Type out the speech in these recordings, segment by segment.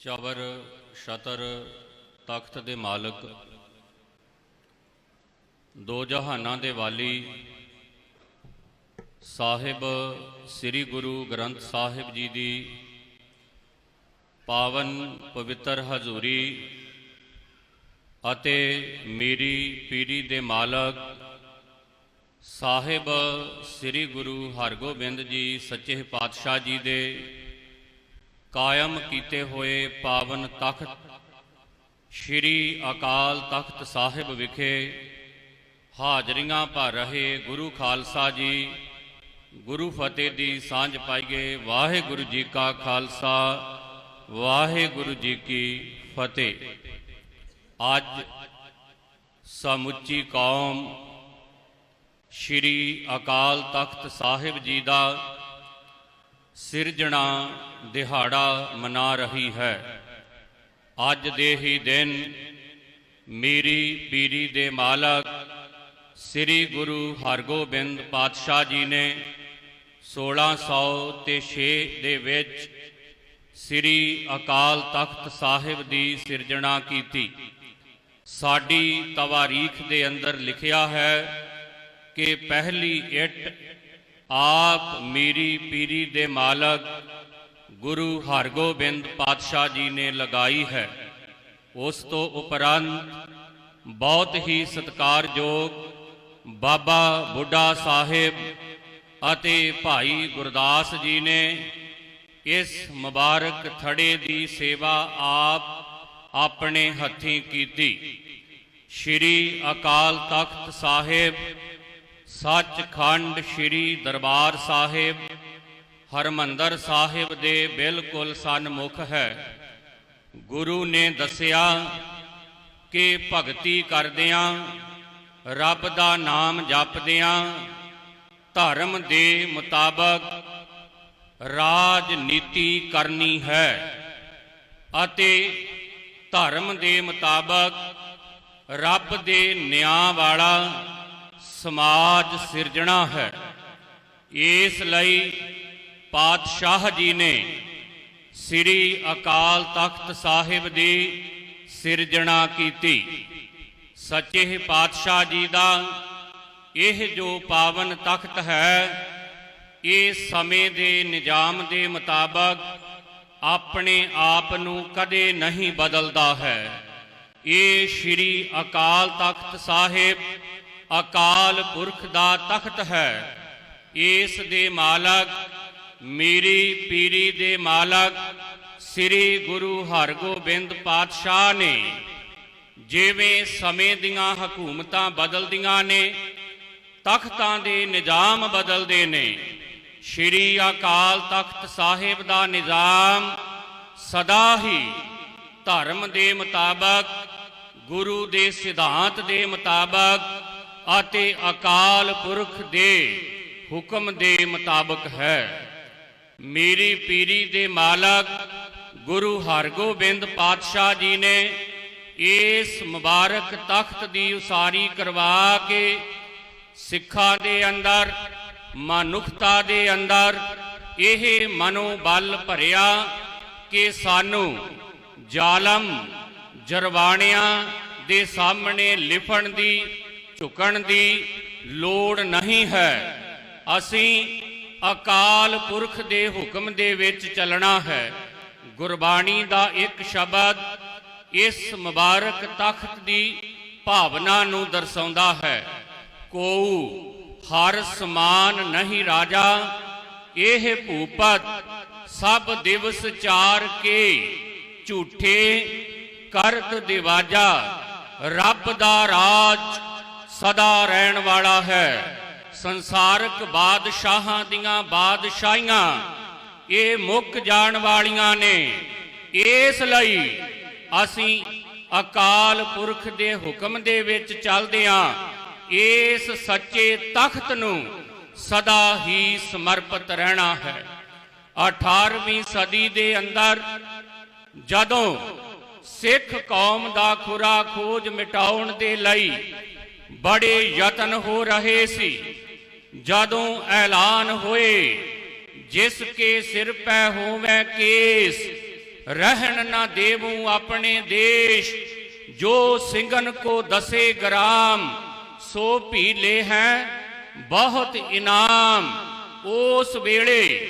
ਚਵਰ, ਸ਼ਤਰ, ਤਖਤ ਦੇ ਮਾਲਕ। ਦੋ ਜਹਾਨਾਂ ਦੇ ਵਾਲੀ ਸਾਹਿਬ, ਸ੍ਰੀ ਗੁਰੂ ਗ੍ਰੰਥ ਸਾਹਿਬ ਜੀ ਦੀ ਪਾਵਨ ਪਵਿੱਤਰ ਹਜ਼ੂਰੀ ਅਤੇ ਮੇਰੀ ਪੀਰੀ ਦੇ ਮਾਲਕ ਸਾਹਿਬ ਸ੍ਰੀ ਗੁਰੂ ਹਰਗੋਬਿੰਦ ਜੀ ਸੱਚੇ ਪਾਤਸ਼ਾਹ ਜੀ ਦੇ ਕਾਇਮ ਕੀਤੇ ਹੋਏ ਪਾਵਨ ਤਖਤ, ਸ੍ਰੀ ਅਕਾਲ ਤਖਤ ਸਾਹਿਬ ਵਿਖੇ ਹਾਜ਼ਰੀਆਂ ਭਰ ਰਹੇ ਗੁਰੂ ਖਾਲਸਾ ਜੀ, ਗੁਰੂ ਫਤਿਹ ਦੀ ਸਾਂਝ ਪਾਈਏ ਵਾਹਿਗੁਰੂ ਜੀ ਕਾ ਖਾਲਸਾ, ਵਾਹਿਗੁਰੂ ਜੀ ਕੀ ਫਤਿਹ। ਅੱਜ ਸਮੁੱਚੀ ਕੌਮ ਸ੍ਰੀ ਅਕਾਲ ਤਖਤ ਸਾਹਿਬ ਜੀ ਦਾ ਸਿਰਜਣਾ ਦਿਹਾੜਾ ਮਨਾ ਰਹੀ ਹੈ। ਅੱਜ ਦੇ ਹੀ ਦਿਨ ਮੇਰੀ ਪੀਰੀ ਦੇ ਮਾਲਕ ਸ੍ਰੀ ਗੁਰੂ ਹਰਗੋਬਿੰਦ ਪਾਤਸ਼ਾਹ ਜੀ ਨੇ 1606 ਦੇ ਵਿੱਚ ਸ੍ਰੀ ਅਕਾਲ ਤਖਤ ਸਾਹਿਬ ਦੀ ਸਿਰਜਣਾ ਕੀਤੀ। ਸਾਡੀ ਤਵਾਰੀਖ ਦੇ ਅੰਦਰ ਲਿਖਿਆ ਹੈ ਕਿ ਪਹਿਲੀ ਇੱਟ ਆਪ ਮੇਰੀ ਪੀਰੀ ਦੇ ਮਾਲਕ ਗੁਰੂ ਹਰਗੋਬਿੰਦ ਪਾਤਸ਼ਾਹ ਜੀ ਨੇ ਲਗਾਈ ਹੈ। ਉਸ ਤੋਂ ਉਪਰੰਤ ਬਹੁਤ ਹੀ ਸਤਿਕਾਰਯੋਗ ਬਾਬਾ ਬੁੱਢਾ ਸਾਹਿਬ ਅਤੇ ਭਾਈ ਗੁਰਦਾਸ ਜੀ ਨੇ ਇਸ ਮੁਬਾਰਕ ਥੜੇ ਦੀ ਸੇਵਾ ਆਪ ਆਪਣੇ ਹੱਥੀਂ ਕੀਤੀ। ਸ਼੍ਰੀ ਅਕਾਲ ਤਖਤ ਸਾਹਿਬ ਸੱਚਖੰਡ ਸ਼੍ਰੀ ਦਰਬਾਰ ਸਾਹਿਬ, ਹਰਮੰਦਰ ਸਾਹਿਬ ਦੇ ਬਿਲਕੁਲ ਸਨਮੁਖ ਹੈ। ਗੁਰੂ ਨੇ ਦੱਸਿਆ ਕਿ ਭਗਤੀ ਕਰਦਿਆਂ, ਰੱਬ ਦਾ ਨਾਮ ਜਪਦਿਆਂ, ਧਰਮ ਦੇ ਮੁਤਾਬਕ ਰਾਜਨੀਤੀ ਕਰਨੀ ਹੈ ਅਤੇ ਧਰਮ ਦੇ ਮੁਤਾਬਕ ਰੱਬ ਦੇ ਨਿਆਂ ਵਾਲਾ ਸਮਾਜ ਸਿਰਜਣਾ ਹੈ। ਇਸ ਲਈ ਪਾਤਸ਼ਾਹ ਜੀ ਨੇ ਸ੍ਰੀ ਅਕਾਲ ਤਖਤ ਸਾਹਿਬ ਦੀ ਸਿਰਜਣਾ ਕੀਤੀ। ਸੱਚੇ ਪਾਤਸ਼ਾਹ ਜੀ ਦਾ ਇਹ ਜੋ ਪਾਵਨ ਤਖਤ ਹੈ, ਇਹ ਸਮੇਂ ਦੇ ਨਿਜ਼ਾਮ ਦੇ ਮੁਤਾਬਕ ਆਪਣੇ ਆਪ ਨੂੰ ਕਦੇ ਨਹੀਂ ਬਦਲਦਾ ਹੈ। ਇਹ ਸ੍ਰੀ ਅਕਾਲ ਤਖਤ ਸਾਹਿਬ ਅਕਾਲ ਪੁਰਖ ਦਾ ਤਖਤ ਹੈ। ਇਸ ਦੇ ਮਾਲਕ, ਮੀਰੀ ਪੀਰੀ ਦੇ ਮਾਲਕ, ਸ੍ਰੀ ਗੁਰੂ ਹਰਗੋਬਿੰਦ ਪਾਤਸ਼ਾਹ ਨੇ। ਜਿਵੇਂ ਸਮੇਂ ਦੀਆਂ ਹਕੂਮਤਾਂ ਬਦਲਦੀਆਂ ਨੇ, ਤਖਤਾਂ ਦੇ ਨਿਜ਼ਾਮ ਬਦਲਦੇ ਨੇ। ਸ਼੍ਰੀ ਅਕਾਲ ਤਖਤ ਸਾਹਿਬ ਦਾ ਨਿਜ਼ਾਮ ਸਦਾ ਹੀ ਧਰਮ ਦੇ ਮੁਤਾਬਕ, ਗੁਰੂ ਦੇ ਸਿਧਾਂਤ ਦੇ ਮੁਤਾਬਕ ਅਤੇ ਅਕਾਲ ਪੁਰਖ ਦੇ ਹੁਕਮ ਦੇ ਮੁਤਾਬਕ ਹੈ। ਮੇਰੀ ਪੀਰੀ ਦੇ ਮਾਲਕ ਗੁਰੂ ਹਰਗੋਬਿੰਦ ਪਾਤਸ਼ਾਹ ਜੀ ਨੇ ਇਸ ਮੁਬਾਰਕ ਤਖਤ ਦੀ ਉਸਾਰੀ ਕਰਵਾ ਕੇ ਸਿੱਖਾਂ ਦੇ ਅੰਦਰ, ਮਨੁੱਖਤਾ ਦੇ ਅੰਦਰ ਇਹ ਮਨੋਬਲ ਭਰਿਆ ਕਿ ਸਾਨੂੰ ਜ਼ਾਲਮ ਜਰਵਾਣਿਆਂ ਦੇ ਸਾਹਮਣੇ ਲਿਫਣ ਦੀ ਝੁਕਣ ਦੀ ਲੋੜ ਨਹੀਂ ਹੈ। ਅਸੀਂ ਅਕਾਲ ਪੁਰਖ ਦੇ ਹੁਕਮ ਦੇ ਵਿੱਚ ਚੱਲਣਾ ਹੈ। ਗੁਰਬਾਣੀ ਦਾ ਇੱਕ ਸ਼ਬਦ ਇਸ ਮੁਬਾਰਕ ਤਖਤ ਦੀ ਭਾਵਨਾ ਨੂੰ ਦਰਸਾਉਂਦਾ ਹੈ। ਕੋਉ ਹਰ ਸਮਾਨ ਨਹੀਂ ਰਾਜਾ, ਇਹ ਭੂਪਤ ਸਭ ਦਿਵਸ ਚਾਰ ਕੇ, ਝੂਠੇ ਕਰਤ ਦਿਵਾਜਾ, ਰੱਬ ਦਾ ਰਾਜ ਸਦਾ ਰਹਿਣ ਵਾਲਾ ਹੈ। ਸੰਸਾਰਕ ਬਾਦਸ਼ਾਹਾਂ ਦੀਆਂ ਬਾਦਸ਼ਾਹੀਆਂ ਇਹ ਮੁੱਕ ਜਾਣ ਵਾਲੀਆਂ ਨੇ। ਇਸ ਲਈ ਅਸੀਂ ਅਕਾਲ ਪੁਰਖ ਦੇ ਹੁਕਮ ਦੇ ਵਿੱਚ ਚੱਲਦੇ ਹਾਂ ਇਸ ਸੱਚੇ ਤਖਤ ਨੂੰ ਸਦਾ ਹੀ ਸਮਰਪਿਤ ਰਹਿਣਾ ਹੈ। 18ਵੀਂ ਸਦੀ ਦੇ ਅੰਦਰ ਜਦੋਂ ਸਿੱਖ ਕੌਮ ਦਾ ਖੁਰਾ ਖੋਜ ਮਿਟਾਉਣ ਦੇ ਲਈ ਬੜੇ ਯਤਨ ਹੋ ਰਹੇ ਸੀ। ਜਦੋਂ ਐਲਾਨ ਹੋਏ, ਜਿਸ ਕੇ ਸਿਰ ਪੈ ਹੋਵੇ ਕੇਸ, ਰਹਿਣ ਨਾ ਦੇਵੂ ਆਪਣੇ ਦੇਸ਼। ਜੋ ਸਿੰਘਨ ਕੋ ਦਸੇ ਗ੍ਰਾਮ, ਸੋ ਭੀਲੇ ਹੈ ਬਹੁਤ ਇਨਾਮ। ਉਸ ਵੇਲੇ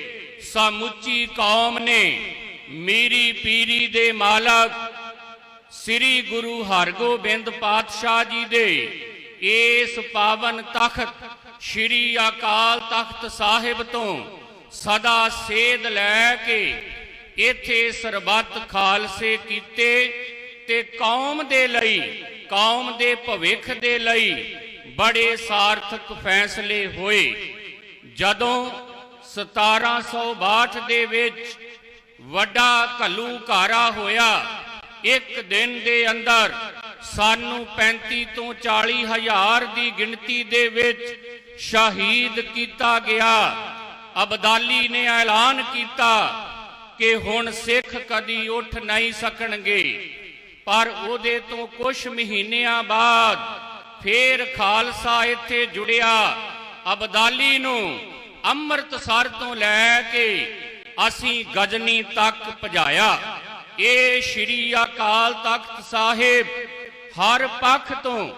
ਸਮੁੱਚੀ ਕੌਮ ਨੇ ਮੀਰੀ ਪੀਰੀ ਦੇ ਮਾਲਕ ਸ੍ਰੀ ਗੁਰੂ ਹਰਗੋਬਿੰਦ ਪਾਤਸ਼ਾਹ ਜੀ ਦੇ ਇਸ ਪਾਵਨ ਤਖਤ ਸ੍ਰੀ ਅਕਾਲ ਤਖਤ ਸਾਹਿਬ ਤੋਂ ਸਦਾ ਸੇਧ ਲੈ ਕੇ ਇੱਥੇ ਸਰਬੱਤ ਖਾਲਸੇ ਕੀਤੇ ਤੇ ਕੌਮ ਦੇ ਲਈ, ਕੌਮ ਦੇ ਭਵਿੱਖ ਦੇ ਲਈ ਬੜੇ ਸਾਰਥਕ ਫੈਸਲੇ ਹੋਏ। ਜਦੋਂ 1762 ਦੇ ਵਿੱਚ ਵੱਡਾ ਘੱਲੂਘਾਰਾ ਹੋਇਆ, ਇੱਕ ਦਿਨ ਦੇ ਅੰਦਰ ਸਾਨੂੰ 35 ਤੋਂ 40 ਹਜ਼ਾਰ ਦੀ ਗਿਣਤੀ ਦੇ ਵਿੱਚ ਸ਼ਹੀਦ ਕੀਤਾ ਗਿਆ। ਅਬਦਾਲੀ ਨੇ ਐਲਾਨ ਕੀਤਾ ਕਿ ਹੁਣ ਸਿੱਖ ਕਦੀ ਉੱਠ ਨਹੀਂ ਸਕਣਗੇ। ਪਰ ਉਹਦੇ ਤੋਂ ਕੁਝ ਮਹੀਨਿਆਂ ਬਾਅਦ ਫੇਰ ਖਾਲਸਾ ਇੱਥੇ ਜੁੜਿਆ। ਅਬਦਾਲੀ ਨੂੰ ਅੰਮ੍ਰਿਤਸਰ ਤੋਂ ਲੈ ਕੇ ਅਸੀਂ ਗਜਨੀ ਤੱਕ ਭਜਾਇਆ। ਇਹ ਸ਼੍ਰੀ ਅਕਾਲ ਤਖਤ ਸਾਹਿਬ ਹਰ ਪੱਖ ਤੋਂ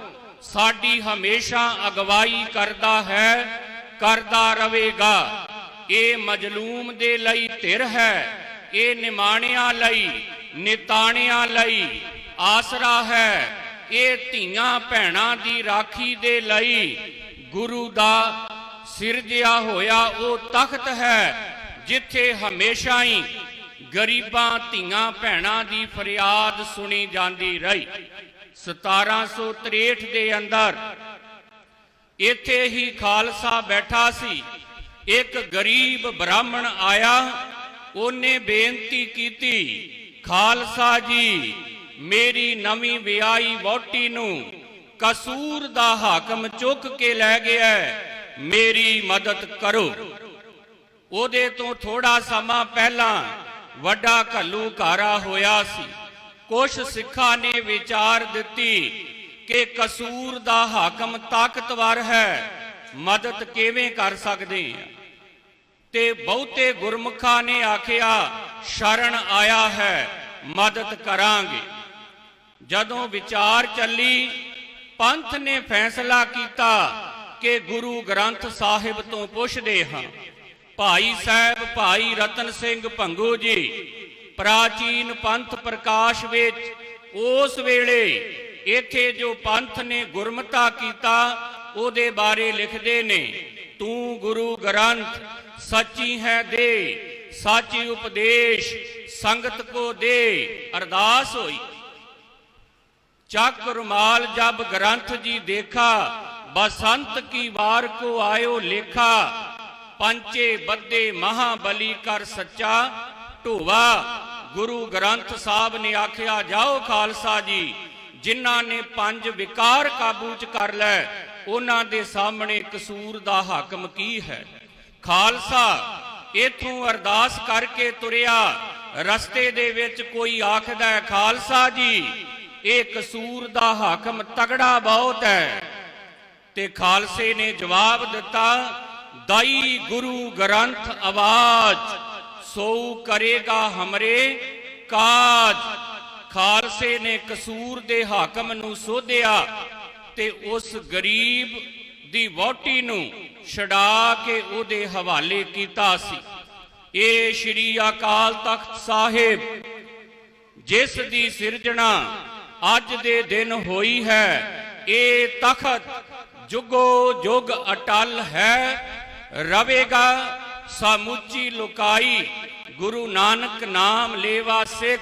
ਸਾਡੀ ਹਮੇਸ਼ਾ ਅਗਵਾਈ ਕਰਦਾ ਹੈ, ਕਰਦਾ ਰਹੇਗਾ। ਇਹ ਮਜਲੂਮ ਦੇ ਲਈ ਧਿਰ ਹੈ, ਇਹ ਨਿਮਾਣਿਆਂ ਲਈ, ਨਿਤਾਣਿਆਂ ਲਈ ਆਸਰਾ ਹੈ। ਇਹ ਧੀਆਂ ਭੈਣਾਂ ਦੀ ਰਾਖੀ ਦੇ ਲਈ ਗੁਰੂ ਦਾ ਸਿਰਜਿਆ ਹੋਇਆ ਉਹ ਤਖਤ ਹੈ, ਜਿੱਥੇ ਹਮੇਸ਼ਾ ਹੀ ਗਰੀਬਾਂ ਧੀਆਂ ਭੈਣਾਂ ਦੀ ਫਰਿਆਦ ਸੁਣੀ ਜਾਂਦੀ ਰਹੀ। 1763 ਦੇ ਅੰਦਰ ਇੱਥੇ ਹੀ ਖਾਲਸਾ ਬੈਠਾ ਸੀ। ਇੱਕ ਗਰੀਬ ਬ੍ਰਾਹਮਣ ਆਇਆ, ਉਹਨੇ ਬੇਨਤੀ ਕੀਤੀ, ਖਾਲਸਾ ਜੀ, ਮੇਰੀ ਨਵੀਂ ਵਿਆਹੀ ਵਹੁਟੀ ਨੂੰ ਕਸੂਰ ਦਾ ਹਾਕਮ ਚੁੱਕ ਕੇ ਲੈ ਗਿਆ ਮੇਰੀ ਮਦਦ ਕਰੋ। ਉਹਦੇ ਤੋਂ ਥੋੜਾ ਸਮਾਂ ਪਹਿਲਾਂ ਵੱਡਾ ਘੱਲੂ ਘਾਰਾ ਹੋਇਆ ਸੀ। ਕੁਛ ਸਿੱਖਾਂ ਨੇ ਵਿਚਾਰ ਦਿੱਤੀ ਕਿ ਕਸੂਰ ਦਾ ਹਾਕਮ ਤਾਕਤਵਰ ਹੈ, ਮਦਦ ਕਿਵੇਂ ਕਰ ਸਕਦੇ ਹਾਂ? ਤੇ ਬਹੁਤੇ ਗੁਰਮੁਖਾਂ ਨੇ ਆਖਿਆ, ਸ਼ਰਨ ਆਇਆ ਹੈ, ਮਦਦ ਕਰਾਂਗੇ। ਜਦੋਂ ਵਿਚਾਰ ਚੱਲੀ, ਪੰਥ ਨੇ ਫੈਸਲਾ ਕੀਤਾ ਕਿ ਗੁਰੂ ਗ੍ਰੰਥ ਸਾਹਿਬ ਤੋਂ ਪੁੱਛਦੇ ਹਾਂ, ਭਾਈ ਸਾਹਿਬ, ਭਾਈ ਰਤਨ ਸਿੰਘ ਭੰਗੂ ਜੀ ਪ੍ਰਾਚੀਨ ਪੰਥ ਪ੍ਰਕਾਸ਼ ਵਿੱਚ ਉਸ ਵੇਲੇ ਇੱਥੇ ਜੋ ਪੰਥ ਨੇ ਗੁਰਮਤਾ ਕੀਤਾ, ਉਹਦੇ ਬਾਰੇ ਲਿਖਦੇ ਨੇ, ਤੂੰ ਗੁਰੂ ਗ੍ਰੰਥ, ਸੱਚੀ ਹੈ ਦੇ, ਸਾਚੀ ਉਪਦੇਸ਼, ਸੰਗਤ ਕੋ ਦੇ, ਅਰਦਾਸ ਹੋਈ। ਚੱਕ ਰੁਮਾਲ ਜਬ ਗ੍ਰੰਥ ਜੀ ਦੇਖਾ, ਬਸੰਤ ਕੀ ਵਾਰ ਕੋ ਆਇਓ ਲੇਖਾ, ਪੰਚੇ ਬੱਦੇ ਮਹਾਬਲੀ ਕਰ ਸੱਚਾ ਢੋਵਾ। ਗੁਰੂ ਗ੍ਰੰਥ ਸਾਹਿਬ ਨੇ ਆਖਿਆ, ਜਾਓ ਖਾਲਸਾ ਜੀ, ਜਿਨ੍ਹਾਂ ਨੇ ਪੰਜ ਵਿਕਾਰ ਕਾਬੂ ਚ ਕਰ ਲੈ ਉਹਨਾਂ ਦੇ ਸਾਹਮਣੇ ਕਸੂਰ ਦਾ ਹਾਕਮ ਕੀ ਹੈ? ਖਾਲਸਾ, ਇਥੋਂ ਅਰਦਾਸ ਕਰਕੇ ਤੁਰਿਆ। ਰਸਤੇ ਦੇ ਵਿੱਚ ਕੋਈ ਆਖਦਾ ਹੈ, ਖਾਲਸਾ ਜੀ, ਇਹ ਕਸੂਰ ਦਾ ਹਾਕਮ ਤਗੜਾ ਬਹੁਤ ਹੈ। ਤੇ ਖਾਲਸੇ ਨੇ ਜਵਾਬ ਦਿੱਤਾ, ਦਾਈ ਗੁਰੂ ਗ੍ਰੰਥ ਆਵਾਜ਼। ਸੋ ਕਰੇਗਾ ਹਮਰੇ ਕਾਜ। ਖਾਲਸੇ ਨੇ ਕਸੂਰ ਦੇ ਹਾਕਮ ਨੂੰ ਸੋਧਿਆ ਤੇ ਉਸ ਗਰੀਬ ਦੀ ਵੋਟੀ ਨੂੰ ਛਡਾ ਕੇ ਉਹਦੇ ਹਵਾਲੇ ਕੀਤਾ ਸੀ। ਇਹ ਸ਼੍ਰੀ ਅਕਾਲ ਤਖਤ ਸਾਹਿਬ, ਜਿਸ ਦੀ ਸਿਰਜਣਾ ਅੱਜ ਦੇ ਦਿਨ ਹੋਈ ਹੈ, ਇਹ ਤਖਤ ਜੁਗੋ ਜੁਗ ਅਟਲ ਹੈ, ਰਵੇਗਾ ਸਮੁੱਚੀ ਲੁਕਾਈ, ਗੁਰੂ ਨਾਨਕ ਨਾਮ ਲੇਵਾ ਸਿੱਖ,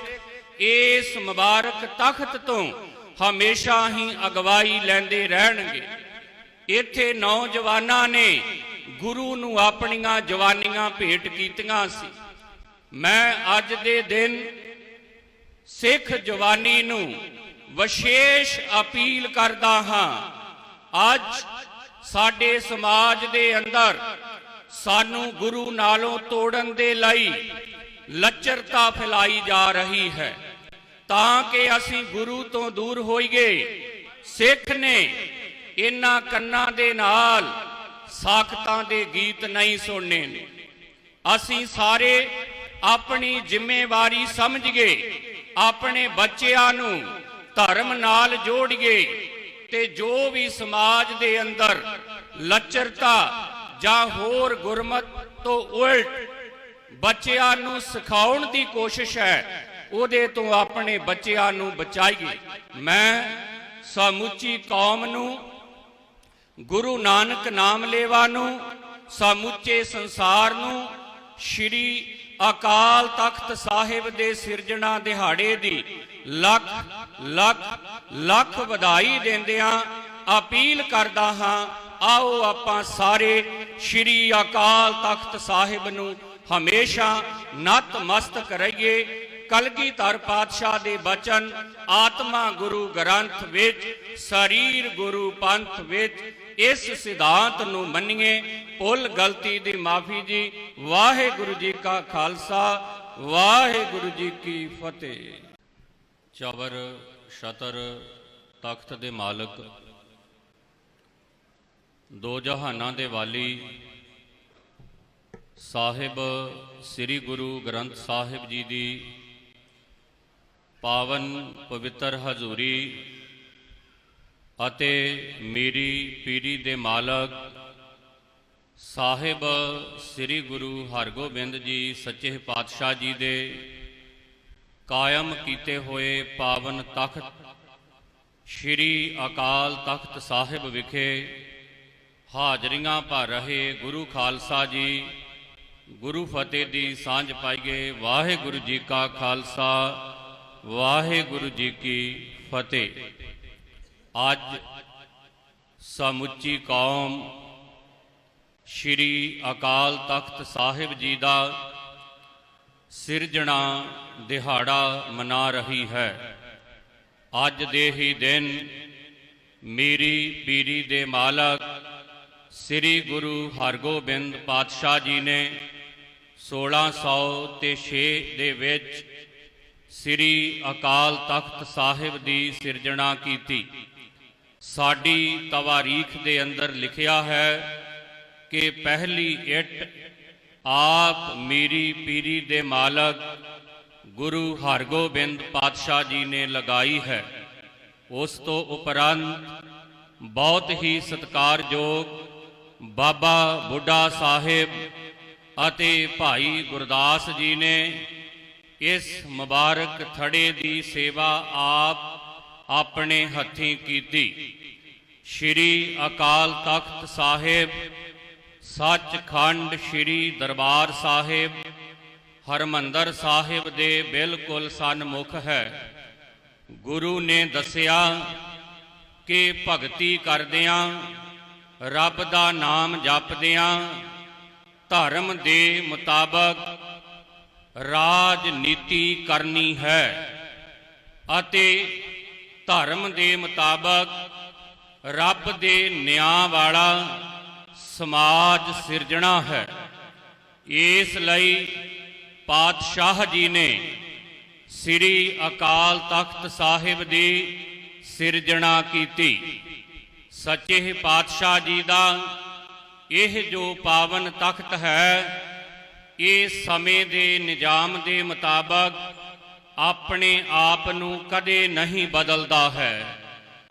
ਇਸ ਮੁਬਾਰਕ ਤਖਤ ਤੋਂ ਹਮੇਸ਼ਾ ਹੀ ਅਗਵਾਈ ਲੈਂਦੇ ਰਹਿਣਗੇ। ਇੱਥੇ ਨੌਜਵਾਨਾਂ ਨੇ ਗੁਰੂ ਨੂੰ ਆਪਣੀਆਂ ਜਵਾਨੀਆਂ ਭੇਟ ਕੀਤੀਆਂ ਸੀ। ਮੈਂ ਅੱਜ ਦੇ ਦਿਨ ਸਿੱਖ ਜਵਾਨੀ ਨੂੰ ਵਿਸ਼ੇਸ਼ ਅਪੀਲ ਕਰਦਾ ਹਾਂ। ਅੱਜ ਸਾਡੇ ਸਮਾਜ ਦੇ ਅੰਦਰ ਸਾਨੂੰ ਗੁਰੂ ਨਾਲੋਂ ਤੋੜਨ ਦੇ ਲਈ ਲੱਚਰਤਾ ਫੈਲਾਈ ਜਾ ਰਹੀ ਹੈ। ਤਾਂ ਕਿ ਅਸੀਂ ਗੁਰੂ ਤੋਂ ਦੂਰ ਹੋਈਏ, ਸਿੱਖ ਨੇ ਇਹਨਾਂ ਕੰਨਾਂ ਦੇ ਨਾਲ ਸਾਖਤਾਂ ਦੇ ਗੀਤ ਨਹੀਂ ਸੁਣਨੇ। ਅਸੀਂ ਸਾਰੇ ਆਪਣੀ ਜ਼ਿੰਮੇਵਾਰੀ ਸਮਝੀਏ, ਆਪਣੇ ਬੱਚਿਆਂ ਨੂੰ ਧਰਮ ਨਾਲ ਜੋੜੀਏ ਤੇ ਜੋ ਵੀ ਸਮਾਜ ਦੇ ਅੰਦਰ ਲੱਚਰਤਾ ਜਾਂ ਹੋਰ ਗੁਰਮਤ ਤੋਂ ਉਲਟ ਬੱਚਿਆਂ ਨੂੰ ਸਿਖਾਉਣ ਦੀ ਕੋਸ਼ਿਸ਼ ਹੈ, ਉਹਦੇ ਤੋਂ ਆਪਣੇ ਬੱਚਿਆਂ ਨੂੰ ਬਚਾਈਏ। ਮੈਂ ਸਮੁੱਚੀ ਕੌਮ ਨੂੰ, ਗੁਰੂ ਨਾਨਕ ਨਾਮ ਲੈਵਾ ਨੂੰ, ਸਮੁੱਚੇ ਸੰਸਾਰ ਨੂੰ, ਸ਼੍ਰੀ ਅਕਾਲ ਤਖਤ ਸਾਹਿਬ ਦੇ ਸਿਰਜਣਾ ਦਿਹਾੜੇ ਦੀ ਲੱਖ ਲੱਖ ਲੱਖ ਵਧਾਈ ਦਿੰਦਿਆਂ ਅਪੀਲ ਕਰਦਾ ਹਾਂ, ਆਓ ਆਪਾਂ ਸਾਰੇ ਸ਼੍ਰੀ ਅਕਾਲ ਤਖਤ ਸਾਹਿਬ ਨੂੰ ਹਮੇਸ਼ਾ ਨਤਮਸਤਕ ਰਹੀਏ ਕਲਗੀਧਰ ਪਾਤਸ਼ਾਹ ਦੇ ਬਚਨ, ਆਤਮਾ ਗੁਰੂ ਗ੍ਰੰਥ ਵਿੱਚ, ਸਰੀਰ ਗੁਰੂ ਪੰਥ ਵਿੱਚ, ਇਸ ਸਿਧਾਂਤ ਨੂੰ ਮੰਨੀਏ, ਭੁੱਲ ਗਲਤੀ ਦੀ ਮਾਫੀ ਜੀ, ਵਾਹਿਗੁਰੂ ਜੀ ਕਾ ਖਾਲਸਾ, ਵਾਹਿਗੁਰੂ ਜੀ ਕੀ ਫਤਿਹ। ਚਵਰ, ਸ਼ਤਰ, ਤਖਤ ਦੇ ਮਾਲਕ ਦੋ ਜਹਾਨਾਂ ਦੇ ਵਾਲੀ ਸਾਹਿਬ ਸ੍ਰੀ ਗੁਰੂ ਗ੍ਰੰਥ ਸਾਹਿਬ ਜੀ ਦੀ ਪਾਵਨ ਪਵਿੱਤਰ ਹਜ਼ੂਰੀ ਅਤੇ ਮੇਰੀ ਪੀਰੀ ਦੇ ਮਾਲਕ ਸਾਹਿਬ ਸ੍ਰੀ ਗੁਰੂ ਹਰਗੋਬਿੰਦ ਜੀ ਸੱਚੇ ਪਾਤਸ਼ਾਹ ਜੀ ਦੇ ਕਾਇਮ ਕੀਤੇ ਹੋਏ ਪਾਵਨ ਤਖਤ ਸ੍ਰੀ ਅਕਾਲ ਤਖਤ ਸਾਹਿਬ ਵਿਖੇ ਹਾਜ਼ਰੀਆਂ ਭਰ ਰਹੇ ਗੁਰੂ ਖਾਲਸਾ ਜੀ। ਗੁਰੂ ਫਤਿਹ ਦੀ ਸਾਂਝ ਪਾਈਏ ਵਾਹਿਗੁਰੂ ਜੀ ਕਾ ਖਾਲਸਾ, ਵਾਹਿਗੁਰੂ ਜੀ ਕੀ ਫਤਿਹ। ਅੱਜ ਸਮੁੱਚੀ ਕੌਮ ਸ੍ਰੀ ਅਕਾਲ ਤਖਤ ਸਾਹਿਬ ਜੀ ਦਾ ਸਿਰਜਣਾ ਦਿਹਾੜਾ ਮਨਾ ਰਹੀ ਹੈ। ਅੱਜ ਦੇ ਹੀ ਦਿਨ ਮੀਰੀ ਪੀਰੀ ਦੇ ਮਾਲਕ ਸ੍ਰੀ ਗੁਰੂ ਹਰਗੋਬਿੰਦ ਪਾਤਸ਼ਾਹ ਜੀ ਨੇ 1606 ਦੇ ਵਿੱਚ ਸ੍ਰੀ ਅਕਾਲ ਤਖਤ ਸਾਹਿਬ ਦੀ ਸਿਰਜਣਾ ਕੀਤੀ। ਸਾਡੀ ਤਵਾਰੀਖ ਦੇ ਅੰਦਰ ਲਿਖਿਆ ਹੈ ਕਿ ਪਹਿਲੀ ਇੱਟ ਆਪ ਮੇਰੀ ਪੀਰੀ ਦੇ ਮਾਲਕ ਗੁਰੂ ਹਰਗੋਬਿੰਦ ਪਾਤਸ਼ਾਹ ਜੀ ਨੇ ਲਗਾਈ ਹੈ। ਉਸ ਤੋਂ ਉਪਰੰਤ ਬਹੁਤ ਹੀ ਸਤਿਕਾਰਯੋਗ ਬਾਬਾ ਬੁੱਢਾ ਸਾਹਿਬ ਅਤੇ ਭਾਈ ਗੁਰਦਾਸ ਜੀ ਨੇ ਇਸ ਮੁਬਾਰਕ ਥੜੇ ਦੀ ਸੇਵਾ ਆਪ ਆਪਣੇ ਹੱਥੀਂ ਕੀਤੀ। ਸ਼੍ਰੀ ਅਕਾਲ ਤਖਤ ਸਾਹਿਬ, ਸੱਚਖੰਡ ਸ਼੍ਰੀ ਦਰਬਾਰ ਸਾਹਿਬ, ਹਰਮੰਦਰ ਸਾਹਿਬ ਦੇ ਬਿਲਕੁਲ ਸਨਮੁਖ ਹੈ। ਗੁਰੂ ਨੇ ਦੱਸਿਆ ਕਿ ਭਗਤੀ ਕਰਦਿਆਂ ਰੱਬ ਦਾ ਨਾਮ ਜਪਦਿਆਂ ਧਰਮ ਦੇ ਮੁਤਾਬਕ ਰਾਜਨੀਤੀ ਕਰਨੀ ਹੈ ਅਤੇ ਧਰਮ ਦੇ ਮੁਤਾਬਕ ਰੱਬ ਦੇ ਨਿਆਂ ਵਾਲਾ ਸਮਾਜ ਸਿਰਜਣਾ ਹੈ। ਇਸ ਲਈ ਪਾਤਸ਼ਾਹ ਜੀ ਨੇ ਸ੍ਰੀ ਅਕਾਲ ਤਖਤ ਸਾਹਿਬ ਦੀ ਸਿਰਜਣਾ ਕੀਤੀ। ਸੱਚੇ ਪਾਤਸ਼ਾਹ ਜੀ ਦਾ ਇਹ ਜੋ ਪਾਵਨ ਤਖਤ ਹੈ, ਇਹ ਸਮੇਂ ਦੇ ਨਿਜ਼ਾਮ ਦੇ ਮੁਤਾਬਕ ਆਪਣੇ ਆਪ ਨੂੰ ਕਦੇ ਨਹੀਂ ਬਦਲਦਾ ਹੈ।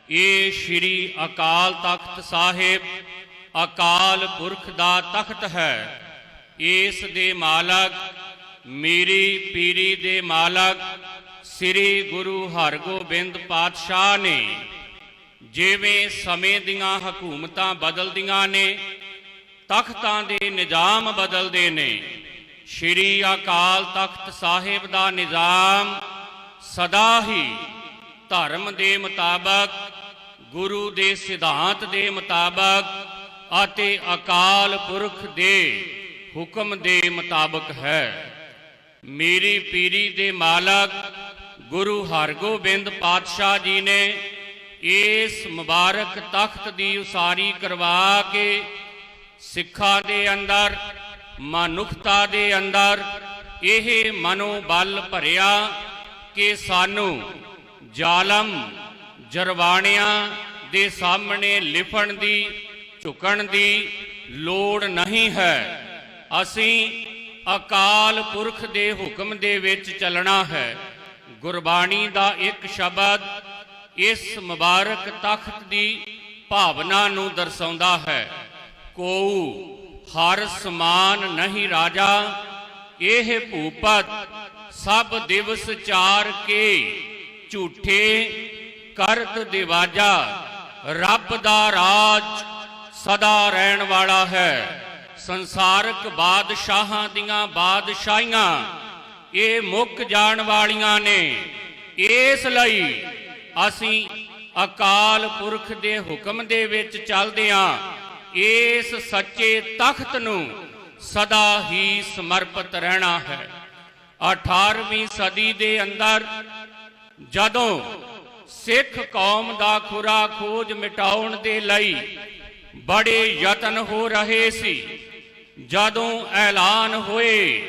ਇਹ ਸ੍ਰੀ ਅਕਾਲ ਤਖਤ ਸਾਹਿਬ ਅਕਾਲ ਪੁਰਖ ਦਾ ਤਖਤ ਹੈ। ਇਸ ਦੇ ਮਾਲਕ, ਮੇਰੀ ਪੀਰੀ ਦੇ ਮਾਲਕ ਸ੍ਰੀ ਗੁਰੂ ਹਰਗੋਬਿੰਦ ਪਾਤਸ਼ਾਹ ਨੇ। ਜਿਵੇਂ ਸਮੇਂ ਦੀਆਂ ਹਕੂਮਤਾਂ ਬਦਲਦੀਆਂ ਨੇ, ਤਖਤਾਂ ਦੇ ਨਿਜ਼ਾਮ ਬਦਲਦੇ ਨੇ। ਸ਼੍ਰੀ ਅਕਾਲ ਤਖਤ ਸਾਹਿਬ ਦਾ ਨਿਜ਼ਾਮ ਸਦਾ ਹੀ ਧਰਮ ਦੇ ਮੁਤਾਬਕ, ਗੁਰੂ ਦੇ ਸਿਧਾਂਤ ਦੇ ਮੁਤਾਬਕ ਅਤੇ ਅਕਾਲ ਪੁਰਖ ਦੇ ਹੁਕਮ ਦੇ ਮੁਤਾਬਕ ਹੈ। ਮੇਰੀ ਪੀਰੀ ਦੇ ਮਾਲਕ ਗੁਰੂ ਹਰਗੋਬਿੰਦ ਪਾਤਸ਼ਾਹ ਜੀ ਨੇ ਇਸ ਮੁਬਾਰਕ ਤਖਤ ਦੀ ਉਸਾਰੀ ਕਰਵਾ ਕੇ ਸਿੱਖਾਂ ਦੇ ਅੰਦਰ, ਮਨੁੱਖਤਾ ਦੇ ਅੰਦਰ ਇਹ ਮਨੋਬਲ ਭਰਿਆ ਕਿ ਸਾਨੂੰ ਜ਼ਾਲਮ ਜਰਵਾਣਿਆਂ ਦੇ ਸਾਹਮਣੇ ਲਿਫਣ ਦੀ, ਝੁਕਣ ਦੀ ਲੋੜ ਨਹੀਂ ਹੈ। ਅਸੀਂ ਅਕਾਲ ਪੁਰਖ ਦੇ ਹੁਕਮ ਦੇ ਵਿੱਚ ਚੱਲਣਾ ਹੈ। ਗੁਰਬਾਣੀ ਦਾ ਇੱਕ ਸ਼ਬਦ ਇਸ ਮੁਬਾਰਕ ਤਖਤ ਦੀ ਭਾਵਨਾ ਨੂੰ ਦਰਸਾਉਂਦਾ ਹੈ। ਕੋਉ, ਹਰ ਸਮਾਨ ਨਹੀਂ ਰਾਜਾ, ਇਹ ਭੂਪਤ ਸਭ ਦਿਵਸ ਚਾਰ ਕੇ ਝੂਠੇ ਕਰਤ ਦਿਵਾਜਾ, ਰੱਬ ਦਾ ਰਾਜ ਸਦਾ ਰਹਿਣ ਵਾਲਾ ਹੈ। ਸੰਸਾਰਕ ਬਾਦਸ਼ਾਹਾਂ ਦੀਆਂ ਬਾਦਸ਼ਾਹੀਆਂ ਇਹ ਮੁੱਕ ਜਾਣ ਵਾਲੀਆਂ ਨੇ। ਇਸ ਲਈ ਅਸੀਂ ਅਕਾਲ ਪੁਰਖ ਦੇ ਹੁਕਮ ਦੇ ਵਿੱਚ ਚੱਲਦਿਆਂ ਇਸ ਸੱਚੇ ਤਖਤ ਨੂੰ ਸਦਾ ਹੀ ਸਮਰਪਿਤ ਰਹਿਣਾ ਹੈ। 18ਵੀਂ ਸਦੀ ਦੇ ਅੰਦਰ ਜਦੋਂ ਸਿੱਖ ਕੌਮ ਦਾ ਖੁਰਾ ਖੋਜ ਮਿਟਾਉਣ ਦੇ ਲਈ ਬੜੇ ਯਤਨ ਹੋ ਰਹੇ ਸੀ, ਜਦੋਂ ਐਲਾਨ ਹੋਏ,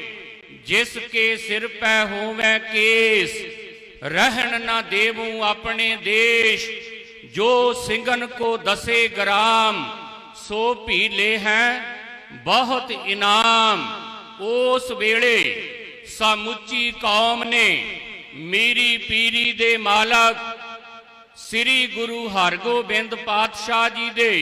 ਜਿਸ ਕੇ ਸਿਰ ਪੈ ਹੋਵੇ ਕੇਸ। ਰਹਿਣ ਨਾ ਦੇਵੂ ਆਪਣੇ ਦੇਸ਼। ਜੋ ਸਿੰਘਨ ਕੋ ਦਸੇ ਗ੍ਰਾਮ, ਸੋ ਭੀ ਲੈ ਹੈ ਬਹੁਤ ਇਨਾਮ। ਉਸ ਵੇਲੇ ਸਮੁੱਚੀ ਕੌਮ ਨੇ ਮੀਰੀ ਪੀਰੀ ਦੇ ਮਾਲਕ ਸ੍ਰੀ ਗੁਰੂ ਹਰਗੋਬਿੰਦ ਪਾਤਸ਼ਾਹ ਜੀ ਦੇ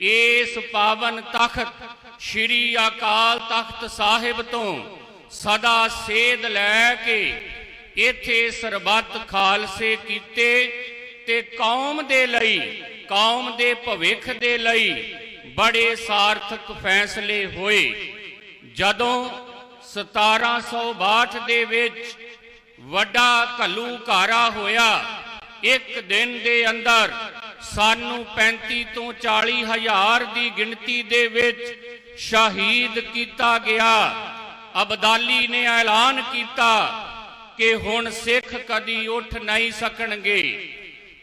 ਇਸ ਪਾਵਨ ਤਖਤ, ਸ੍ਰੀ ਅਕਾਲ ਤਖਤ ਸਾਹਿਬ ਤੋਂ ਸਦਾ ਸੇਧ ਲੈ ਕੇ ਇੱਥੇ ਸਰਬੱਤ ਖਾਲਸੇ ਕੀਤੇ ਤੇ ਕੌਮ ਦੇ ਲਈ, ਕੌਮ ਦੇ ਭਵਿੱਖ ਦੇ ਲਈ ਬੜੇ ਸਾਰਥਕ ਫੈਸਲੇ ਹੋਏ। ਜਦੋਂ 1762 ਦੇ ਵਿੱਚ ਵੱਡਾ ਘੱਲੂਘਾਰਾ ਹੋਇਆ, ਇੱਕ ਦਿਨ ਦੇ ਅੰਦਰ ਸਾਨੂੰ 35 ਤੋਂ 40 ਹਜ਼ਾਰ ਦੀ ਗਿਣਤੀ ਦੇ ਵਿੱਚ ਸ਼ਹੀਦ ਕੀਤਾ ਗਿਆ। ਅਬਦਾਲੀ ਨੇ ਐਲਾਨ ਕੀਤਾ ਕਿ ਹੁਣ ਸਿੱਖ ਕਦੀ ਉੱਠ ਨਹੀਂ ਸਕਣਗੇ।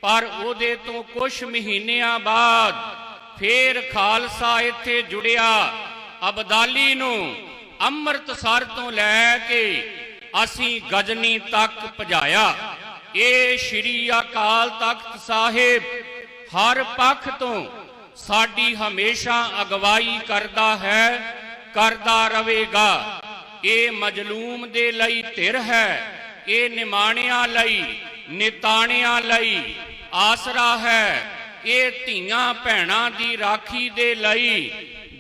ਪਰ ਉਹਦੇ ਤੋਂ ਕੁਝ ਮਹੀਨਿਆਂ ਬਾਅਦ ਫੇਰ ਖਾਲਸਾ ਇੱਥੇ ਜੁੜਿਆ ਅਬਦਾਲੀ ਨੂੰ ਅੰਮ੍ਰਿਤਸਰ ਤੋਂ ਲੈ ਕੇ ਅਸੀਂ ਗਜਨੀ ਤੱਕ ਭਜਾਇਆ। ਇਹ ਸ਼੍ਰੀ ਅਕਾਲ ਤਖਤ ਸਾਹਿਬ ਹਰ ਪੱਖ ਤੋਂ ਸਾਡੀ ਹਮੇਸ਼ਾ ਅਗਵਾਈ ਕਰਦਾ ਹੈ, ਕਰਦਾ ਰਹੇਗਾ। ਇਹ ਮਜਲੂਮ ਦੇ ਲਈ ਧਿਰ ਹੈ। ਇਹ ਨਿਮਾਣਿਆਂ ਲਈ, ਨਿਤਾਣਿਆਂ ਲਈ ਆਸਰਾ ਹੈ। ਇਹ ਧੀਆਂ ਭੈਣਾਂ ਦੀ ਰਾਖੀ ਦੇ ਲਈ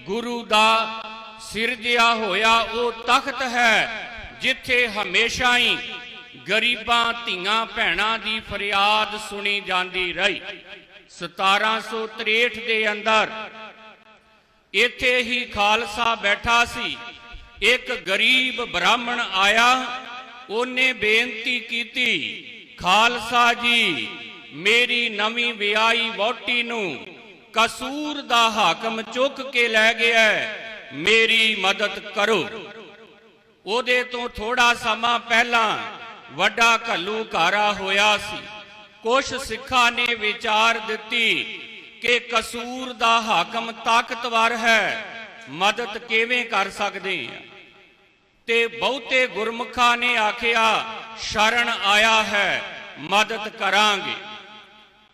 ਗੁਰੂ ਦਾ ਸਿਰਜਿਆ ਹੋਇਆ ਉਹ ਤਖਤ ਹੈ, ਜਿੱਥੇ ਹਮੇਸ਼ਾ ਹੀ ਗਰੀਬਾਂ ਧੀਆਂ ਭੈਣਾਂ ਦੀ ਫਰਿਆਦ ਸੁਣੀ ਜਾਂਦੀ ਰਹੀ। 1763 ਦੇ ਅੰਦਰ ਇੱਥੇ ਹੀ ਖਾਲਸਾ ਬੈਠਾ ਸੀ। ਇੱਕ ਗਰੀਬ ਬ੍ਰਾਹਮਣ ਆਇਆ ਉਹਨੇ ਬੇਨਤੀ ਕੀਤੀ, ਖਾਲਸਾ ਜੀ, ਮੇਰੀ ਨਵੀਂ ਵਿਆਹੀ ਵਹੁਟੀ ਨੂੰ ਕਸੂਰ ਦਾ ਹਾਕਮ ਚੁੱਕ ਕੇ ਲੈ ਗਿਆ ਮੇਰੀ ਮਦਦ ਕਰੋ। ਉਹਦੇ ਤੋਂ ਥੋੜਾ ਸਮਾਂ ਪਹਿਲਾਂ ਵੱਡਾ ਘੱਲੂ ਘਾਰਾ ਹੋਇਆ ਸੀ। ਕੁਝ ਸਿੱਖਾਂ ਨੇ ਵਿਚਾਰ ਦਿੱਤੀ ਕਿ ਕਸੂਰ ਦਾ ਹਾਕਮ ਤਾਕਤਵਰ ਹੈ। ਮਦਦ ਕਿਵੇਂ ਕਰ ਸਕਦੇ ਆ ਤੇ ਬਹੁਤੇ ਗੁਰਮੁਖਾਂ ਨੇ ਆਖਿਆ, ਸ਼ਰਨ ਆਇਆ ਹੈ, ਮਦਦ ਕਰਾਂਗੇ।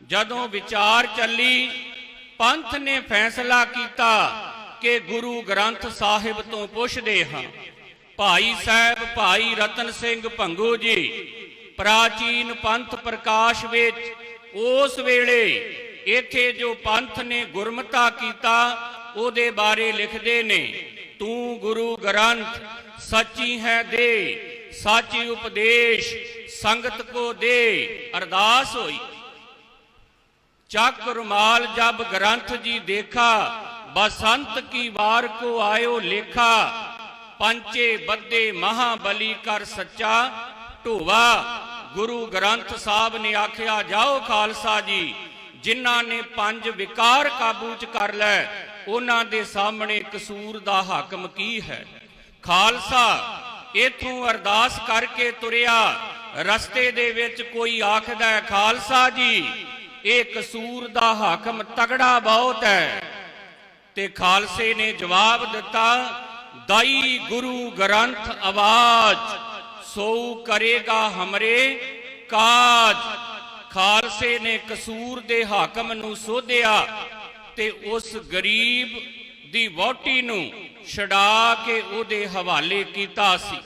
ਜਦੋਂ ਵਿਚਾਰ ਚੱਲੀ, ਪੰਥ ਨੇ ਫੈਸਲਾ ਕੀਤਾ ਕਿ ਗੁਰੂ ਗ੍ਰੰਥ ਸਾਹਿਬ ਤੋਂ ਪੁੱਛਦੇ ਹਾਂ, ਭਾਈ ਸਾਹਿਬ, ਭਾਈ ਰਤਨ ਸਿੰਘ ਭੰਗੂ ਜੀ, ਪ੍ਰਾਚੀਨ ਪੰਥ ਪ੍ਰਕਾਸ਼ ਵਿੱਚ ਉਸ ਵੇਲੇ ਇੱਥੇ ਜੋ ਪੰਥ ਨੇ ਗੁਰਮਤਾ ਕੀਤਾ, ਉਹਦੇ ਬਾਰੇ ਲਿਖਦੇ ਨੇ। ਤੂੰ ਗੁਰੂ ਗ੍ਰੰਥ, ਸੱਚੀ ਹੈ ਦੇ, ਸਾਚੀ ਉਪਦੇਸ਼, ਸੰਗਤ ਕੋ ਦੇ, ਅਰਦਾਸ ਹੋਈ। ਚੱਕ ਰੁਮਾਲ ਜਬ ਗ੍ਰੰਥ ਜੀ ਦੇਖਾ, ਬਸੰਤ ਕੀ ਵਾਰ ਕੋ ਆਇਓ ਲੇਖਾ, ਪੰਚੇ ਬੱਦੇ ਮਹਾਬਲੀ ਕਰ ਸੱਚਾ, ਢੋਵਾ। ਗੁਰੂ ਗ੍ਰੰਥ ਸਾਹਿਬ ਨੇ ਆਖਿਆ, ਜਾਓ ਖਾਲਸਾ ਜੀ, ਜਿਨ੍ਹਾਂ ਨੇ ਪੰਜ ਵਿਕਾਰ ਕਾਬੂ ਚ ਕਰ ਲੈ ਉਹਨਾਂ ਦੇ ਸਾਹਮਣੇ ਕਸੂਰ ਦਾ ਹਾਕਮ ਕੀ ਹੈ? ਖਾਲਸਾ, ਇਥੋਂ ਅਰਦਾਸ ਕਰਕੇ ਤੁਰਿਆ, ਰਸਤੇ ਦੇ ਵਿੱਚ ਕੋਈ ਆਖਦਾ ਹੈ, ਖਾਲਸਾ ਜੀ, ਇਹ ਕਸੂਰ ਦਾ ਹਾਕਮ ਤਗੜਾ ਬਹੁਤ ਹੈ। ਤੇ ਖਾਲਸੇ ਨੇ ਜਵਾਬ ਦਿੱਤਾ, ਦਾਈ ਗੁਰੂ ਗ੍ਰੰਥ ਆਵਾਜ਼ ਸੋ ਕਰੇਗਾ ਹਮਰੇ ਕਾਜ। ਖਾਲਸੇ ਨੇ ਕਸੂਰ ਦੇ ਹਾਕਮ ਨੂੰ ਸੋਧਿਆ ਤੇ ਉਸ ਗਰੀਬ ਦੀ ਵਹੁਟੀ ਨੂੰ ਛਡਾ ਕੇ ਉਹਦੇ ਹਵਾਲੇ ਕੀਤਾ ਸੀ।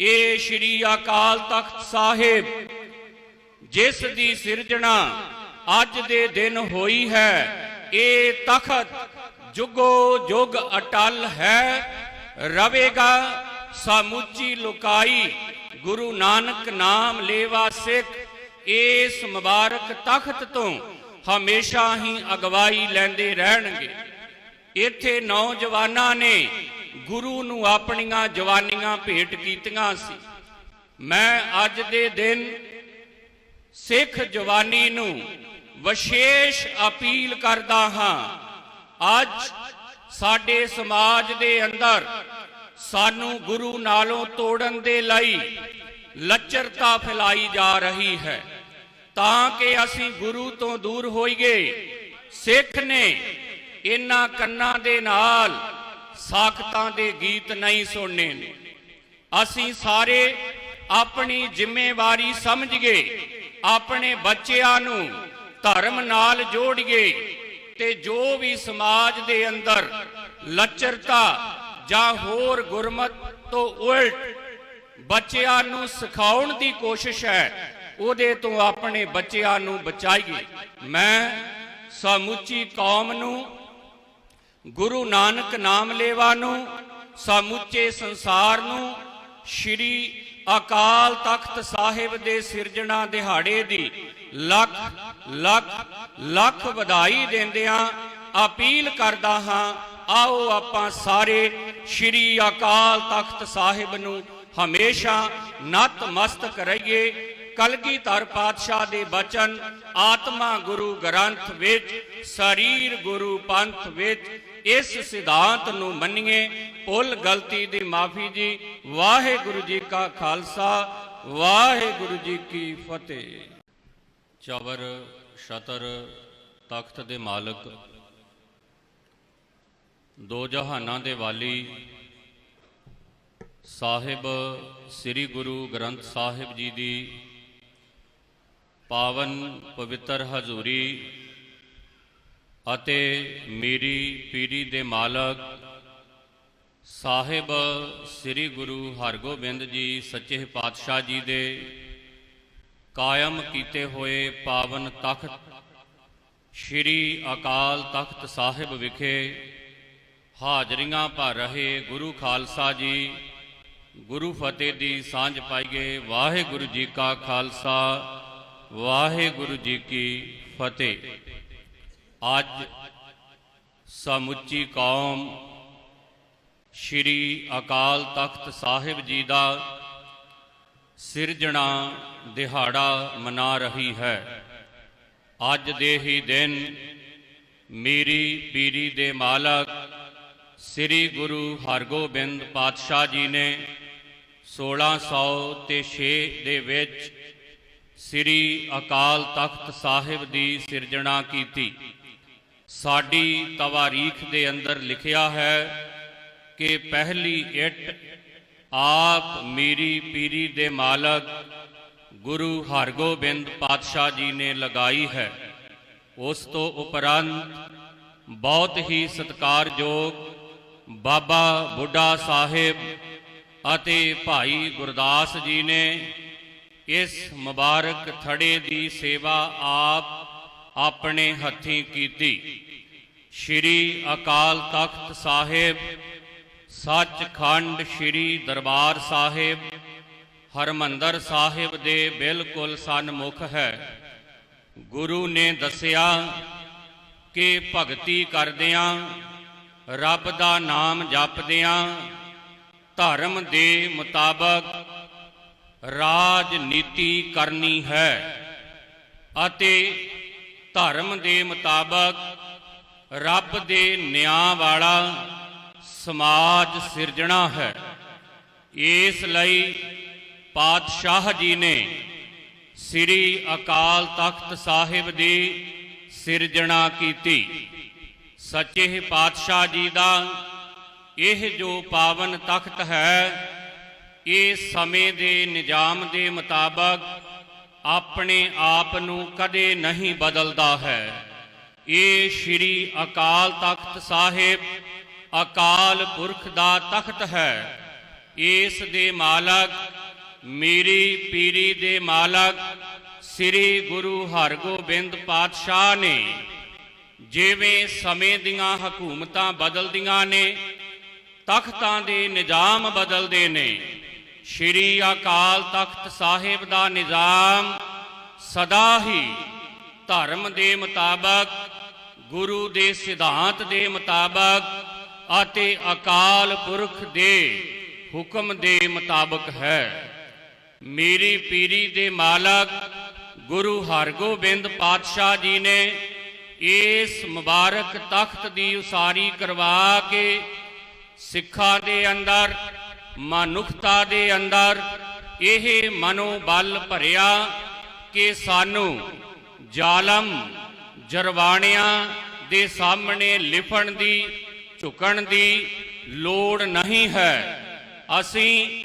ਇਹ ਸ਼੍ਰੀ ਅਕਾਲ ਤਖਤ ਸਾਹਿਬ, ਜਿਸ ਦੀ ਸਿਰਜਣਾ ਅੱਜ ਦੇ ਦਿਨ ਹੋਈ ਹੈ, ਇਹ ਤਖਤ ਜੁਗੋ ਜੁਗ ਅਟਲ ਹੈ, ਰਵੇਗਾ ਸਮੁੱਚੀ ਲੁਕਾਈ, ਗੁਰੂ ਨਾਨਕ ਨਾਮ ਲੇਵਾ ਸਿੱਖ, ਇਸ ਮੁਬਾਰਕ ਤਖਤ ਤੋਂ ਹਮੇਸ਼ਾ ਹੀ ਅਗਵਾਈ ਲੈਂਦੇ ਰਹਿਣਗੇ। ਇੱਥੇ ਨੌਜਵਾਨਾਂ ਨੇ ਗੁਰੂ ਨੂੰ ਆਪਣੀਆਂ ਜਵਾਨੀਆਂ ਭੇਟ ਕੀਤੀਆਂ ਸੀ। ਮੈਂ ਅੱਜ ਦੇ ਦਿਨ ਸਿੱਖ ਜਵਾਨੀ ਨੂੰ ਵਿਸ਼ੇਸ਼ ਅਪੀਲ ਕਰਦਾ ਹਾਂ। ਅੱਜ ਸਾਡੇ ਸਮਾਜ ਦੇ ਅੰਦਰ ਸਾਨੂੰ ਗੁਰੂ ਨਾਲੋਂ ਤੋੜਨ ਦੇ ਲਈ ਲੱਚਰਤਾ ਫੈਲਾਈ ਜਾ ਰਹੀ ਹੈ। ਤਾਂ ਕਿ ਅਸੀਂ ਗੁਰੂ ਤੋਂ ਦੂਰ ਹੋਈਏ। ਸਿੱਖ ਨੇ ਇਹਨਾਂ ਕੰਨਾਂ ਦੇ ਨਾਲ ਸਾਖਤਾਂ ਦੇ ਗੀਤ ਨਹੀਂ ਸੁਣਨੇ। ਨੇ ਅਸੀਂ ਸਾਰੇ ਆਪਣੀ ਜ਼ਿੰਮੇਵਾਰੀ ਸਮਝੀਏ ਆਪਣੇ ਬੱਚਿਆਂ ਨੂੰ ਧਰਮ ਨਾਲ ਜੋੜੀਏ ਤੇ ਜੋ ਵੀ ਸਮਾਜ ਦੇ ਅੰਦਰ ਲੱਚਰਤਾ ਜਾਂ ਹੋਰ ਗੁਰਮਤ ਤੋਂ ਉਲਟ ਬੱਚਿਆਂ ਨੂੰ ਸਿਖਾਉਣ ਦੀ ਕੋਸ਼ਿਸ਼ ਹੈ ਉਹਦੇ ਤੋਂ ਆਪਣੇ ਬੱਚਿਆਂ ਨੂੰ ਬਚਾਈਏ। ਮੈਂ ਸਮੁੱਚੀ ਕੌਮ ਨੂੰ, ਗੁਰੂ ਨਾਨਕ ਨਾਮ ਲੇਵਾ ਨੂੰ, ਸਮੁੱਚੇ ਸੰਸਾਰ ਨੂੰ, ਸ਼੍ਰੀ ਅਕਾਲ ਤਖਤ ਸਾਹਿਬ ਦੇ ਸਿਰਜਣਾ ਦਿਹਾੜੇ ਦੀ ਲੱਖ ਲੱਖ ਲੱਖ ਵਧਾਈ ਦਿੰਦਿਆਂ ਅਪੀਲ ਕਰਦਾ ਹਾਂ, ਆਓ ਆਪਾਂ ਸਾਰੇ ਸ਼੍ਰੀ ਅਕਾਲ ਤਖਤ ਸਾਹਿਬ ਨੂੰ ਹਮੇਸ਼ਾ ਨਤਮਸਤਕ ਰਹੀਏ। ਕਲਗੀਧਰ ਪਾਤਸ਼ਾਹ ਦੇ ਬਚਨ, ਆਤਮਾ ਗੁਰੂ ਗ੍ਰੰਥ ਵਿੱਚ, ਸਰੀਰ ਗੁਰੂ ਪੰਥ ਵਿੱਚ, ਇਸ ਸਿਧਾਂਤ ਨੂੰ ਮੰਨੀਏ, ਭੁੱਲ ਗਲਤੀ ਦੀ ਮਾਫੀ ਜੀ, ਵਾਹਿਗੁਰੂ ਜੀ ਕਾ ਖਾਲਸਾ, ਵਾਹਿਗੁਰੂ ਜੀ ਕੀ ਫਤਿਹ। ਚਵਰ ਸ਼ਤਰ ਤਖਤ ਦੇ ਮਾਲਕ, ਦੋ ਜਹਾਨਾਂ ਦੇ ਵਾਲੀ, ਸਾਹਿਬ ਸ੍ਰੀ ਗੁਰੂ ਗ੍ਰੰਥ ਸਾਹਿਬ ਜੀ ਦੀ ਪਾਵਨ ਪਵਿੱਤਰ ਹਜ਼ੂਰੀ ਅਤੇ ਮੇਰੀ ਪੀਰੀ ਦੇ ਮਾਲਕ ਸਾਹਿਬ ਸ੍ਰੀ ਗੁਰੂ ਹਰਗੋਬਿੰਦ ਜੀ ਸੱਚੇ ਪਾਤਸ਼ਾਹ ਜੀ ਦੇ ਕਾਇਮ ਕੀਤੇ ਹੋਏ ਪਾਵਨ ਤਖਤ ਸ੍ਰੀ ਅਕਾਲ ਤਖਤ ਸਾਹਿਬ ਵਿਖੇ ਹਾਜ਼ਰੀਆਂ ਭਰ ਰਹੇ ਗੁਰੂ ਖਾਲਸਾ ਜੀ, ਗੁਰੂ ਫਤਿਹ ਦੀ ਸਾਂਝ ਪਾਈਏ ਵਾਹਿਗੁਰੂ ਜੀ ਕਾ ਖਾਲਸਾ। ਵਾਹਿਗੁਰੂ ਜੀ ਕੀ ਫਤਿਹ। ਅੱਜ ਸਮੁੱਚੀ ਕੌਮ ਸ੍ਰੀ ਅਕਾਲ ਤਖਤ ਸਾਹਿਬ ਜੀ ਦਾ ਸਿਰਜਣਾ ਦਿਹਾੜਾ ਮਨਾ ਰਹੀ ਹੈ। ਅੱਜ ਦੇ ਹੀ ਦਿਨ ਮੇਰੀ ਪੀਰੀ ਦੇ ਮਾਲਕ ਸ੍ਰੀ ਗੁਰੂ ਹਰਗੋਬਿੰਦ ਪਾਤਸ਼ਾਹ ਜੀ ਨੇ 1606 ਦੇ ਵਿੱਚ ਸ੍ਰੀ ਅਕਾਲ ਤਖਤ ਸਾਹਿਬ ਦੀ ਸਿਰਜਣਾ ਕੀਤੀ। ਸਾਡੀ ਤਵਾਰੀਖ ਦੇ ਅੰਦਰ ਲਿਖਿਆ ਹੈ ਕਿ ਪਹਿਲੀ ਇੱਟ ਆਪ ਮੀਰੀ ਪੀਰੀ ਦੇ ਮਾਲਕ ਗੁਰੂ ਹਰਗੋਬਿੰਦ ਪਾਤਸ਼ਾਹ ਜੀ ਨੇ ਲਗਾਈ ਹੈ। ਉਸ ਤੋਂ ਉਪਰੰਤ ਬਹੁਤ ਹੀ ਸਤਿਕਾਰਯੋਗ ਬਾਬਾ ਬੁੱਢਾ ਸਾਹਿਬ ਅਤੇ ਭਾਈ ਗੁਰਦਾਸ ਜੀ ਨੇ ਇਸ ਮੁਬਾਰਕ ਥੜੇ ਦੀ ਸੇਵਾ ਆਪ ਆਪਣੇ ਹੱਥੀਂ ਕੀਤੀ। ਸ਼੍ਰੀ ਅਕਾਲ ਤਖਤ ਸਾਹਿਬ, ਸੱਚਖੰਡ ਸ਼੍ਰੀ ਦਰਬਾਰ ਸਾਹਿਬ, ਹਰਮੰਦਰ ਸਾਹਿਬ ਦੇ ਬਿਲਕੁਲ ਸਨਮੁਖ ਹੈ। ਗੁਰੂ ਨੇ ਦੱਸਿਆ ਕਿ ਭਗਤੀ ਕਰਦਿਆਂ, ਰੱਬ ਦਾ ਨਾਮ ਜਪਦਿਆਂ, ਧਰਮ ਦੇ ਮੁਤਾਬਕ ਰਾਜਨੀਤੀ ਕਰਨੀ ਹੈ ਅਤੇ ਧਰਮ ਦੇ ਮੁਤਾਬਕ ਰੱਬ ਦੇ ਨਿਆਂ ਵਾਲਾ ਸਮਾਜ ਸਿਰਜਣਾ ਹੈ। ਇਸ ਲਈ ਪਾਤਸ਼ਾਹ ਜੀ ਨੇ ਸ੍ਰੀ ਅਕਾਲ ਤਖਤ ਸਾਹਿਬ ਦੀ ਸਿਰਜਣਾ ਕੀਤੀ। ਸੱਚੇ ਪਾਤਸ਼ਾਹ ਜੀ ਦਾ ਇਹ ਜੋ ਪਾਵਨ ਤਖਤ ਹੈ ਇਹ ਸਮੇਂ ਦੇ ਨਿਜ਼ਾਮ ਦੇ ਮੁਤਾਬਕ ਆਪਣੇ ਆਪ ਨੂੰ ਕਦੇ ਨਹੀਂ ਬਦਲਦਾ ਹੈ। ਇਹ ਸ਼੍ਰੀ ਅਕਾਲ ਤਖਤ ਸਾਹਿਬ ਅਕਾਲ ਪੁਰਖ ਦਾ ਤਖਤ ਹੈ। ਇਸ ਦੇ ਮਾਲਕ, ਮੇਰੀ ਪੀਰੀ ਦੇ ਮਾਲਕ ਸ੍ਰੀ ਗੁਰੂ ਹਰਗੋਬਿੰਦ ਪਾਤਸ਼ਾਹ ਨੇ। ਜਿਵੇਂ ਸਮੇਂ ਦੀਆਂ ਹਕੂਮਤਾਂ ਬਦਲਦੀਆਂ ਨੇ, ਤਖਤਾਂ ਦੇ ਨਿਜ਼ਾਮ ਬਦਲਦੇ ਨੇ। ਸ਼੍ਰੀ ਅਕਾਲ ਤਖਤ ਸਾਹਿਬ ਦਾ ਨਿਜ਼ਾਮ ਸਦਾ ਹੀ ਧਰਮ ਦੇ ਮੁਤਾਬਕ, ਗੁਰੂ ਦੇ ਸਿਧਾਂਤ ਦੇ ਮੁਤਾਬਕ ਅਤੇ ਅਕਾਲ ਪੁਰਖ ਦੇ ਹੁਕਮ ਦੇ ਮੁਤਾਬਕ ਹੈ। ਮੇਰੀ ਪੀਰੀ ਦੇ ਮਾਲਕ ਗੁਰੂ ਹਰਗੋਬਿੰਦ ਪਾਤਸ਼ਾਹ ਜੀ ਨੇ ਇਸ ਮੁਬਾਰਕ ਤਖਤ ਦੀ ਉਸਾਰੀ ਕਰਵਾ ਕੇ ਸਿੱਖਾਂ ਦੇ ਅੰਦਰ ਮਨੁੱਖਤਾ ਦੇ ਅੰਦਰ ਇਹ ਮਨੋਬਲ ਭਰਿਆ ਕਿ ਸਾਨੂੰ ਜ਼ਾਲਮ ਜਰਵਾਣਿਆਂ ਦੇ ਸਾਹਮਣੇ ਲਿਫਣ ਦੀ, ਝੁਕਣ ਦੀ ਲੋੜ ਨਹੀਂ ਹੈ। ਅਸੀਂ